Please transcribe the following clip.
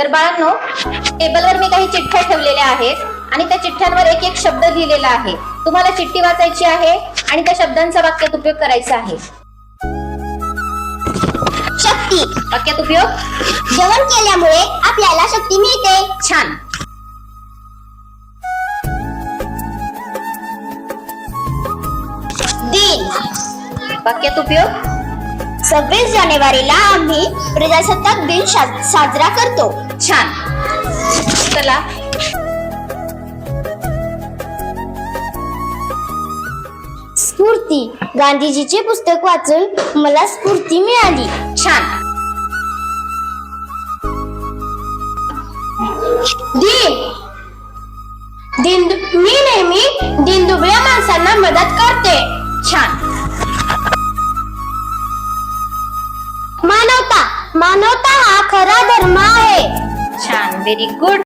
तर बाळांनो टेबलवर मी काही चिठ्ठ्या ठेवलेल्या आहेत आणि त्या चिठ्ठ्यांवर एक एक शब्द लिहिलेला आहे. तुम्हाला चिठ्ठी वाचायची आहे आणि त्या शब्दांचा वाक्यात उपयोग करायचा आहे. शक्ती. वाक्यात उपयोग? जेवण केल्यामुळे आपल्याला शक्ती मिळते. छान. दिन. वाक्यात उपयोग? सव्वीस जानेवारीला आम्ही प्रजासत्ताक दिन साजरा करतो. छान. चला. स्फूर्ती. गांधीजीचे पुस्तक वाचून मला स्फूर्ती मिळाली. छान. दिन. दिन मी नेहमी दिनदुबळ्या माणसांना मदत करते. मानवता मानवता हा खरा धर्म आहे छान व्हेरी गुड